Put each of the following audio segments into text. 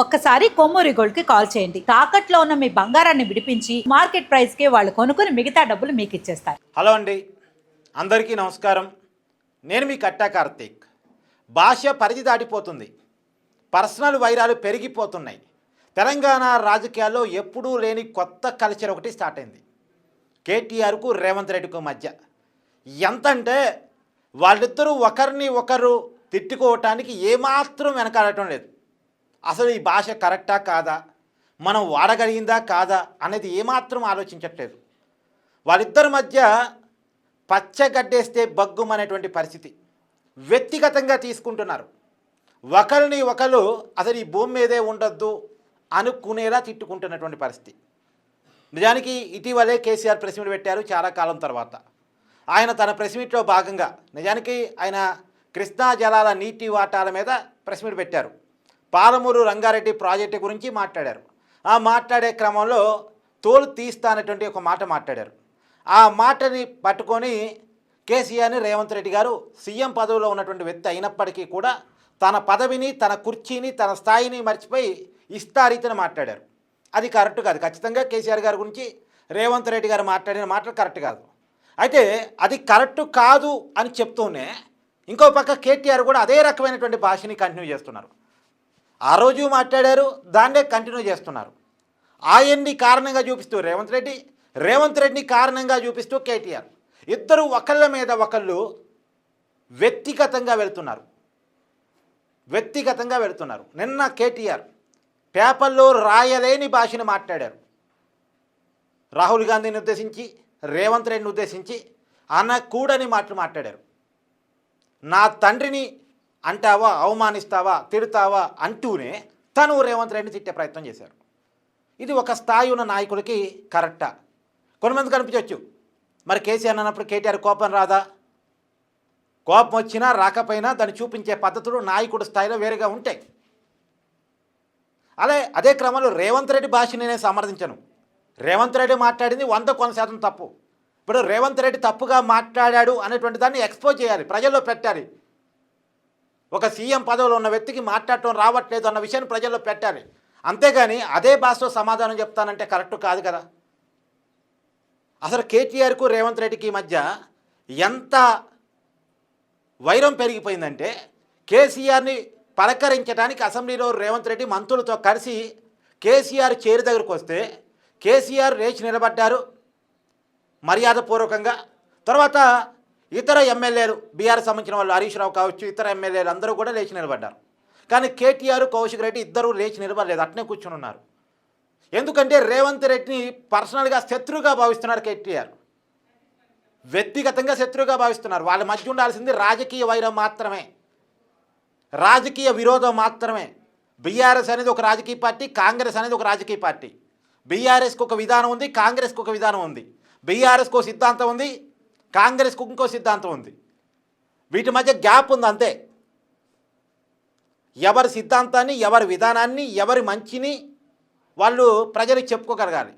ఒక్కసారి కొమ్మూరి గోల్డ్కి కాల్ చేయండి. తాకట్లో ఉన్న మీ బంగారాన్ని విడిపించి మార్కెట్ ప్రైస్కి వాళ్ళు కొనుక్కుని మిగతా డబ్బులు మీకు ఇచ్చేస్తారు. హలో అండి. అందరికీ నమస్కారం. నేను మీ కట్టా కార్తీక్. భాష పరిధి దాటిపోతుంది. పర్సనల్ వైరాలు పెరిగిపోతున్నాయి. తెలంగాణ రాజకీయాల్లో ఎప్పుడూ లేని కొత్త కల్చర్ ఒకటి స్టార్ట్ అయింది. కేటీఆర్కు రేవంత్ రెడ్డికు మధ్య. ఎంత అంటే వాళ్ళిద్దరూ ఒకరిని ఒకరు తిట్టుకోవటానికి ఏమాత్రం వెనకాడటం లేదు. అసలు ఈ భాష కరెక్టా కాదా? మనం వాడగలిగిందా కాదా? అనేది ఏమాత్రం ఆలోచించట్లేదు. వాళ్ళిద్దరి మధ్య పచ్చగడ్డేస్తే బగ్గుమనేటువంటి పరిస్థితి వ్యక్తిగతంగా తీసుకుంటున్నారు. ఒకరిని ఒకరు అసలు ఈ భూమి మీదే ఉండొద్దు అనుకునేలా తిట్టుకుంటున్నటువంటి పరిస్థితి. నిజానికి ఇటీవలే కేసీఆర్ ప్రెస్ మీట్ పెట్టారు చాలా కాలం తర్వాత. ఆయన తన ప్రెస్ మీట్లో భాగంగా నిజానికి ఆయన కృష్ణా జలాల నీటి వాటాల మీద ప్రెస్ మీట్ పెట్టారు. పాలమూరు రంగారెడ్డి ప్రాజెక్టు గురించి మాట్లాడారు. ఆ మాట్లాడే క్రమంలో తోలు తీస్తా అనేటువంటి ఒక మాట మాట్లాడారు. ఆ మాటని పట్టుకొని కేసీఆర్ని రేవంత్ రెడ్డి గారు సీఎం పదవిలో ఉన్నటువంటి వ్యక్తి అయినప్పటికీ కూడా తన పదవిని తన కుర్చీని తన స్థాయిని మర్చిపోయి ఇష్టారీతిని మాట్లాడారు. అది కరెక్ట్ కాదు. ఖచ్చితంగా కేసీఆర్ గారి గురించి రేవంత్ రెడ్డి గారు మాట్లాడిన మాటలు కరెక్ట్ కాదు. అయితే అది కరెక్ట్ కాదు అని చెప్తూనే ఇంకో పక్క కేటీఆర్ కూడా అదే రకమైనటువంటి భాషని కంటిన్యూ చేస్తున్నారు. ఆ రోజు మాట్లాడారు దాన్నే కంటిన్యూ చేస్తున్నారు. ఆయన్ని కారణంగా చూపిస్తూ రేవంత్ రెడ్డి రేవంత్ రెడ్డిని కారణంగా చూపిస్తూ కేటీఆర్. ఇద్దరు ఒకళ్ళ మీద ఒకళ్ళు వ్యక్తిగతంగా వెళ్తున్నారు. వ్యక్తిగతంగా వెళుతున్నారు. నిన్న కేటీఆర్ పేపర్లో రాయలేని భాషను మాట్లాడారు. రాహుల్ గాంధీని ఉద్దేశించి రేవంత్ రెడ్డిని ఉద్దేశించి అనకూడని మాటలు మాట్లాడారు. నా తండ్రిని అంటావా అవమానిస్తావా తిడతావా అంటూనే తను రేవంత్ రెడ్డిని తిట్టే ప్రయత్నం చేశారు. ఇది ఒక స్థాయి ఉన్న నాయకుడికి కరెక్టా? కొంతమంది కనిపించవచ్చు మరి కేసీఆర్ అన్నప్పుడు కేటీఆర్ కోపం రాదా? కోపం వచ్చినా రాకపోయినా దాన్ని చూపించే పద్ధతులు నాయకుడు స్థాయిలో వేరుగా ఉంటాయి. అలా అదే క్రమంలో రేవంత్ రెడ్డి భాషని నేను సమర్థించను. రేవంత్ రెడ్డి మాట్లాడింది వంద కొంత శాతం తప్పు. ఇప్పుడు రేవంత్ రెడ్డి తప్పుగా మాట్లాడాడు అనేటువంటి దాన్ని ఎక్స్పోజ్ చేయాలి ప్రజల్లో పెట్టాలి. ఒక సీఎం పదవిలో ఉన్న వ్యక్తికి మాట్లాడటం రావట్లేదు అన్న విషయాన్ని ప్రజల్లో పెట్టాలి. అంతేగాని అదే భాషలో సమాధానం చెప్తానంటే కరెక్ట్ కాదు కదా? అసలు కేటీఆర్కు రేవంత్ రెడ్డికి మధ్య ఎంత వైరం పెరిగిపోయిందంటే కేసీఆర్ని పలకరించడానికి అసెంబ్లీలో రేవంత్ రెడ్డి మంత్రులతో కలిసి కేసీఆర్ చేరు దగ్గరకు వస్తే కేసీఆర్ లేచి నిలబడ్డారు మర్యాదపూర్వకంగా. తర్వాత ఇతర ఎమ్మెల్యేలు బీఆర్ సంబంధించిన వాళ్ళు హరీష్ రావు కావచ్చు ఇతర ఎమ్మెల్యేలు అందరూ కూడా లేచి నిలబడ్డారు. కానీ కేటీఆర్ కౌశిక్ రెడ్డి ఇద్దరు లేచి నిలబడలేదు అట్నే కూర్చుని ఉన్నారు. ఎందుకంటే రేవంత్ రెడ్డిని పర్సనల్గా శత్రువుగా భావిస్తున్నారు కేటీఆర్. వ్యక్తిగతంగా శత్రువుగా భావిస్తున్నారు. వాళ్ళ మధ్య ఉండాల్సింది రాజకీయ వైరం మాత్రమే. రాజకీయ విరోధం మాత్రమే. బీఆర్ఎస్ అనేది ఒక రాజకీయ పార్టీ కాంగ్రెస్ అనేది ఒక రాజకీయ పార్టీ. బీఆర్ఎస్కి ఒక విధానం ఉంది కాంగ్రెస్కి ఒక విధానం ఉంది. బీఆర్ఎస్కి ఒక సిద్ధాంతం ఉంది కాంగ్రెస్కు ఇంకో సిద్ధాంతం ఉంది. వీటి మధ్య గ్యాప్ ఉంది అంతే. ఎవరి సిద్ధాంతాన్ని ఎవరి విధానాన్ని ఎవరి మంచిని వాళ్ళు ప్రజలకు చెప్పుకోగలగాలి.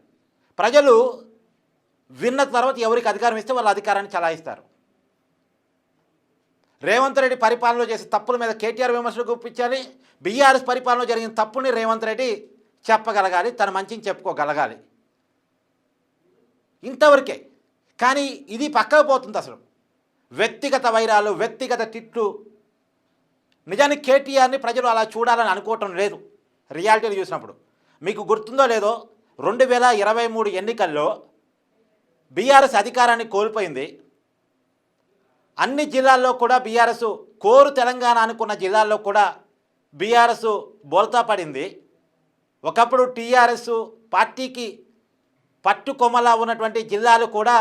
ప్రజలు విన్న తర్వాత ఎవరికి అధికారం ఇస్తే వాళ్ళ అధికారాన్ని చలాయిస్తారు. రేవంత్ రెడ్డి పరిపాలనలో చేసే తప్పుల మీద కేటీఆర్ విమర్శలు గుప్పించాలి. బీఆర్ఎస్ పరిపాలనలో జరిగిన తప్పుని రేవంత్ రెడ్డి చెప్పగలగాలి తన మంచిని చెప్పుకోగలగాలి. ఇంతవరకే కానీ ఇది పక్కకు పోతుంది అసలు. వ్యక్తిగత వైరాలు వ్యక్తిగత తిట్లు. నిజానికి కేటీఆర్ని ప్రజలు అలా చూడాలని అనుకోవటం లేదు రియాలిటీని చూసినప్పుడు. మీకు గుర్తుందో లేదో రెండు వేల ఇరవై మూడు ఎన్నికల్లో బీఆర్ఎస్ అధికారాన్ని కోల్పోయింది. అన్ని జిల్లాల్లో కూడా బీఆర్ఎస్ కోరు తెలంగాణ అనుకున్న జిల్లాల్లో కూడా బీఆర్ఎస్ బోల్తా పడింది. ఒకప్పుడు టీఆర్ఎస్ పార్టీకి పట్టుకొమ్మలా ఉన్నటువంటి జిల్లాలు కూడా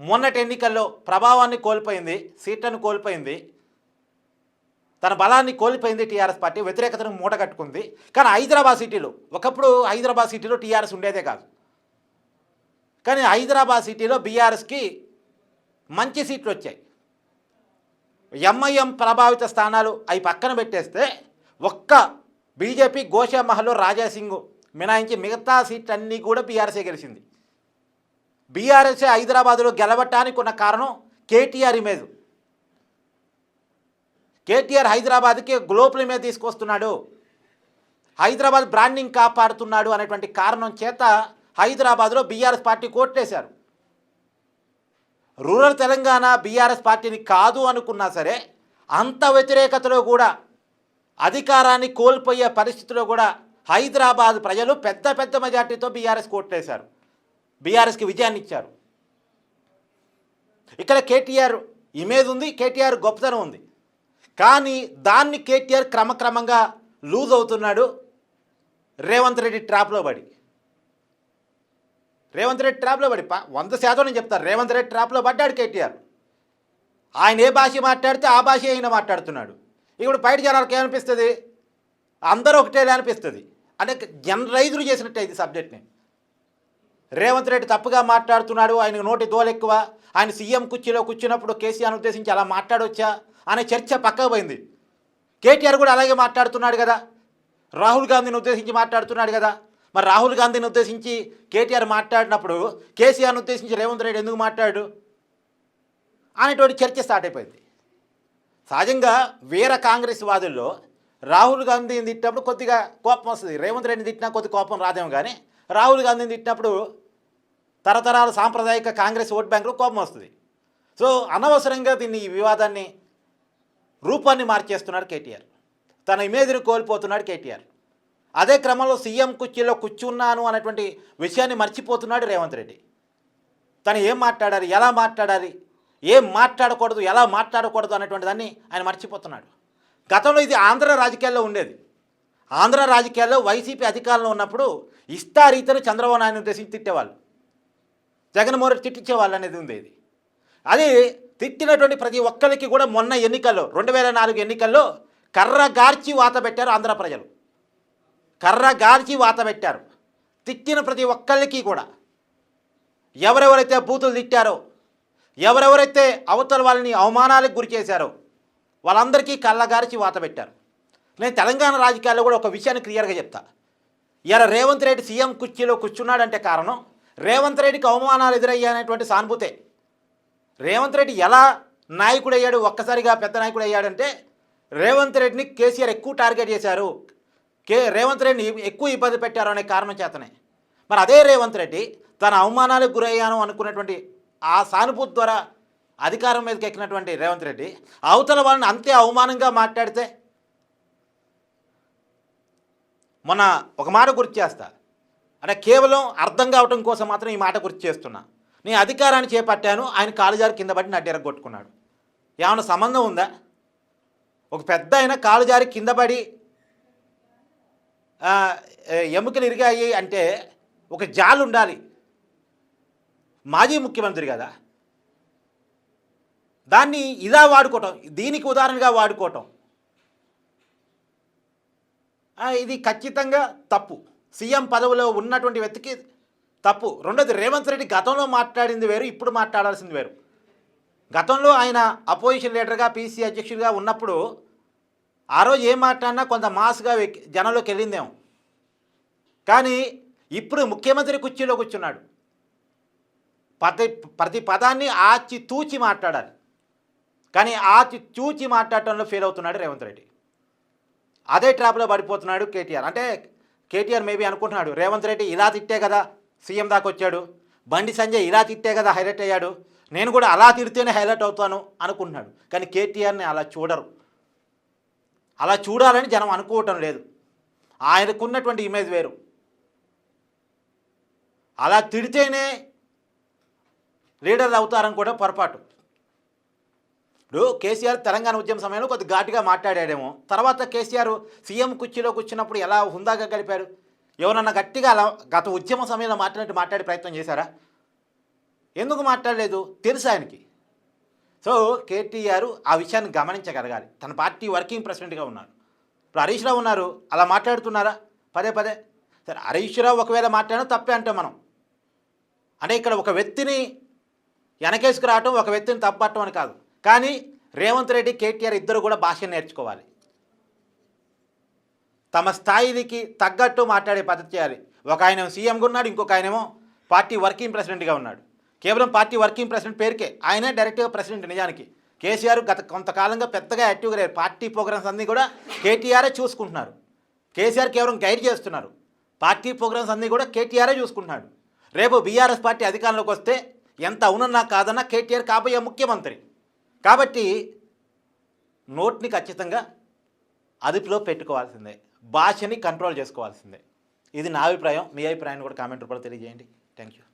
మొన్నటి ఎన్నికల్లో ప్రభావాన్ని కోల్పోయింది సీట్లను కోల్పోయింది. తన బలాన్ని కోల్పోయింది టీఆర్ఎస్ పార్టీ వ్యతిరేకతను మూటగట్టుకుంది కానీ హైదరాబాద్ సిటీలో ఒకప్పుడు హైదరాబాద్ సిటీలో టీఆర్ఎస్ ఉండేదే కాదు. కానీ హైదరాబాద్ సిటీలో బీఆర్ఎస్కి మంచి సీట్లు వచ్చాయి. ఎంఐఎం ప్రభావిత స్థానాలు అవి పక్కన పెట్టేస్తే ఒక్క బీజేపీ గోషామహల్లో రాజాసింగ్ మినాయించి మిగతా సీట్లన్నీ కూడా బీఆర్ఎస్ఏ గెలిచింది. బీఆర్ఎస్ఏ హైదరాబాదులో గెలవటానికి ఉన్న కారణం కేటీఆర్ ఇమేజ్ కేటీఆర్ హైదరాబాద్కి గ్లోబల్ మీద తీసుకొస్తున్నాడు. హైదరాబాద్ బ్రాండింగ్ కాపాడుతున్నాడు అనేటువంటి కారణం చేత హైదరాబాద్లో బీఆర్ఎస్ పార్టీ కోట్లేశారు. రూరల్ తెలంగాణ బీఆర్ఎస్ పార్టీని కాదు అనుకున్నా సరే అంత వ్యతిరేకతలో కూడా అధికారాన్ని కోల్పోయే పరిస్థితిలో కూడా హైదరాబాద్ ప్రజలు పెద్ద పెద్ద మెజార్టీతో బీఆర్ఎస్ కోట్లేశారు. బీఆర్ఎస్కి విజయాన్ని ఇచ్చారు. ఇక్కడ కేటీఆర్ ఇమేజ్ ఉంది కేటీఆర్ గొప్పతనం ఉంది. కానీ దాన్ని కేటీఆర్ క్రమక్రమంగా లూజ్ అవుతున్నాడు రేవంత్ రెడ్డి ట్రాప్లో పడి. రేవంత్ రెడ్డి ట్రాప్లో పడి. పా- వంద శాతం నేను చెప్తాను రేవంత్ రెడ్డి ట్రాప్లో పడ్డాడు కేటీఆర్. ఆయన ఏ భాష మాట్లాడితే ఆ భాష ఆయన మాట్లాడుతున్నాడు. ఇప్పుడు బయట జనాలకు ఏమనిపిస్తుంది? అందరూ ఒకటేలా అనిపిస్తుంది. అంటే జనరైజులు చేసినట్టు ఇది సబ్జెక్ట్ని. రేవంత్ రెడ్డి తప్పుగా మాట్లాడుతున్నాడు ఆయనకు నోటి దోలెక్కువ ఆయన సీఎం కుర్చీలో కూర్చున్నప్పుడు కేసీఆర్ ఉద్దేశించి అలా మాట్లాడవచ్చా అనే చర్చ పక్కకు పోయింది. కేటీఆర్ కూడా అలాగే మాట్లాడుతున్నాడు కదా. రాహుల్ గాంధీని ఉద్దేశించి మాట్లాడుతున్నాడు కదా. మరి రాహుల్ గాంధీని ఉద్దేశించి కేటీఆర్ మాట్లాడినప్పుడు కేసీఆర్ని ఉద్దేశించి రేవంత్ రెడ్డి ఎందుకు మాట్లాడు? అనేటువంటి చర్చ స్టార్ట్ అయిపోయింది. సహజంగా వీర కాంగ్రెస్ వాదుల్లో రాహుల్ గాంధీని తిట్టినప్పుడు కొద్దిగా కోపం వస్తుంది. రేవంత్ రెడ్డిని తిట్టినా కొద్ది కోపం రాదేమో కానీ రాహుల్ గాంధీని తిట్టినప్పుడు తరతరాల సాంప్రదాయిక కాంగ్రెస్ ఓట్ బ్యాంకులో కోపం వస్తుంది. సో అనవసరంగా దీన్ని ఈ వివాదాన్ని రూపాన్ని మార్చేస్తున్నాడు కేటీఆర్. తన ఇమేజ్ని కోల్పోతున్నాడు కేటీఆర్. అదే క్రమంలో సీఎం కుర్చీలో కూర్చున్నాను అనేటువంటి విషయాన్ని మర్చిపోతున్నాడు రేవంత్ రెడ్డి. తను ఏం మాట్లాడాలి ఎలా మాట్లాడాలి ఏం మాట్లాడకూడదు ఎలా మాట్లాడకూడదు అనేటువంటి దాన్ని ఆయన మర్చిపోతున్నాడు. గతంలో ఇది ఆంధ్ర రాజకీయాల్లో ఉండేది. ఆంధ్ర రాజకీయాల్లో వైసీపీ అధికారంలో ఉన్నప్పుడు ఇష్టారీతను చంద్రబాబు నాయుడు ఉద్దేశించి తిట్టేవాళ్ళు. జగన్మోహన్ రెడ్డి తిట్టించేవాళ్ళు అనేది ఉండేది. అది తిట్టినటువంటి ప్రతి ఒక్కరికి కూడా మొన్న ఎన్నికల్లో రెండు వేల నాలుగు ఎన్నికల్లో కర్ర గార్చి వాత పెట్టారు ఆంధ్ర ప్రజలు. కర్ర గార్చి వాత పెట్టారు. తిట్టిన ప్రతి ఒక్కరికి కూడా. ఎవరెవరైతే బూతులు తిట్టారో ఎవరెవరైతే అవతల వాళ్ళని అవమానాలకు గురి చేశారో వాళ్ళందరికీ కళ్ళగారిచి వాత పెట్టారు. నేను తెలంగాణ రాజకీయాల్లో కూడా ఒక విషయాన్ని క్లియర్గా చెప్తా. ఇలా రేవంత్ రెడ్డి సీఎం కుర్చీలో కూర్చున్నాడంటే కారణం రేవంత్ రెడ్డికి అవమానాలు ఎదురయ్యాయనేటువంటి సానుభూతే. రేవంత్ రెడ్డి ఎలా నాయకుడు అయ్యాడు ఒక్కసారిగా పెద్ద నాయకుడు అయ్యాడంటే రేవంత్ రెడ్డిని కేసీఆర్ ఎక్కువ టార్గెట్ చేశారు. కే రేవంత్ రెడ్డిని ఎక్కువ ఇబ్బంది పెట్టారు అనే కారణం చేతనే. మరి అదే రేవంత్ రెడ్డి తన అవమానాలకు గురయ్యాను అనుకున్నటువంటి ఆ సానుభూతి ద్వారా అధికారం మీదకి ఎక్కినటువంటి రేవంత్ రెడ్డి అవతల వాళ్ళని అంతే అవమానంగా మాట్లాడితే మొన్న ఒక మాట గుర్తు చేస్తా. అంటే కేవలం అర్థం కావటం కోసం మాత్రం ఈ మాట గుర్తు చేస్తున్నా. నేను అధికారాన్ని చేపట్టాను ఆయన కాలుజారు కింద పడి నడ్డు ఎరగొట్టుకున్నాడు ఏమైనా సంబంధం ఉందా? ఒక పెద్ద ఆయన కాలుజారి కింద పడి ఎముకలు ఇరిగాయి అంటే ఒక జాలు ఉండాలి. మాజీ ముఖ్యమంత్రి కదా. దాన్ని ఇదా వాడుకోవటం దీనికి ఉదాహరణగా వాడుకోవటం. ఇది ఖచ్చితంగా తప్పు. సీఎం పదవిలో ఉన్నటువంటి వ్యక్తికి తప్పు. రెండోది రేవంత్ రెడ్డి గతంలో మాట్లాడింది వేరు ఇప్పుడు మాట్లాడాల్సింది వేరు. గతంలో ఆయన అపోజిషన్ లీడర్గా పీసీ అధ్యక్షుడిగా ఉన్నప్పుడు ఆ రోజు ఏం మాట్లాడినా కొంత మాస్గా జనంలోకి వెళ్ళిందేమో. కానీ ఇప్పుడు ముఖ్యమంత్రి కుర్చీలో కూర్చున్నాడు. ప్రతి ప్రతి పదాన్ని ఆచి తూచి మాట్లాడాలి. కానీ ఆచి తూచి మాట్లాడటంలో ఫెయిల్ అవుతున్నాడు రేవంత్ రెడ్డి. అదే ట్రాప్లో పడిపోతున్నాడు కేటీఆర్. అంటే కేటీఆర్ మేబీ అనుకుంటున్నాడు రేవంత్ రెడ్డి ఇలా తిట్టే కదా సీఎం దాకా వచ్చాడు బండి సంజయ్ ఇలా తిట్టే కదా హైలైట్ అయ్యాడు నేను కూడా అలా తిడితేనే హైలైట్ అవుతాను అనుకుంటున్నాడు. కానీ కేటీఆర్ని అలా చూడరు. అలా చూడాలని జనం అనుకోవటం లేదు. ఆయనకున్నటువంటి ఇమేజ్ వేరు. అలా తిడితేనే లీడర్లు అవుతారని కూడా పొరపాటు. ఇప్పుడు కేసీఆర్ తెలంగాణ ఉద్యమ సమయంలో కొద్ది ఘాటుగా మాట్లాడాడేమో. తర్వాత కేసీఆర్ సీఎం కుర్చీలో కూర్చున్నప్పుడు ఎలా హుందాగా గడిపారు? ఎవరన్నా గట్టిగా అలా గత ఉద్యమ సమయంలో మాట్లాడినట్టు మాట్లాడే ప్రయత్నం చేశారా? ఎందుకు మాట్లాడలేదు? తెలుసు ఆయనకి? సో కేటీఆర్ ఆ విషయాన్ని గమనించగలగాలి. తన పార్టీ వర్కింగ్ ప్రెసిడెంట్గా ఉన్నారు. ఇప్పుడు హరీష్ రావు ఉన్నారు. అలా మాట్లాడుతున్నారా? పదే పదే. సరే హరీష్ రావు ఒకవేళ మాట్లాడినా తప్పే అంటే మనం. అంటే ఇక్కడ ఒక వ్యక్తిని వెనకేసుకురావటం ఒక వ్యక్తిని తప్పట్టం అని కాదు. కానీ రేవంత్ రెడ్డి కేటీఆర్ ఇద్దరు కూడా భాష నేర్చుకోవాలి. తమ స్థాయికి తగ్గట్టు మాట్లాడే పద్ధతి చేయాలి. ఒక ఆయన సీఎంగా ఉన్నాడు ఇంకొక ఆయనేమో పార్టీ వర్కింగ్ ప్రెసిడెంట్గా ఉన్నాడు. కేవలం పార్టీ వర్కింగ్ ప్రెసిడెంట్ పేరుకే ఆయనే డైరెక్ట్గా ప్రెసిడెంట్ నిజానికి. కేసీఆర్ గత కొంతకాలంగా పెద్దగా యాక్టివ్గా లేరు. పార్టీ ప్రోగ్రామ్స్ అన్నీ కూడా కేటీఆరే చూసుకుంటున్నారు. కేసీఆర్ కేవలం గైడ్ చేస్తున్నారు. పార్టీ ప్రోగ్రామ్స్ అన్నీ కూడా కేటీఆరే చూసుకుంటున్నాడు. రేపు బీఆర్ఎస్ పార్టీ అధికారంలోకి వస్తే ఎంత అవునన్నా కాదన్నా కేటీఆర్ కాబోయే ముఖ్యమంత్రి. కాబట్టి నోట్ని ఖచ్చితంగా అదుపులో పెట్టుకోవాల్సిందే. భాషని కంట్రోల్ చేసుకోవాల్సిందే. ఇది నా అభిప్రాయం మీ అభిప్రాయాన్ని కూడా కామెంట్ రూపంలో తెలియజేయండి. Thank you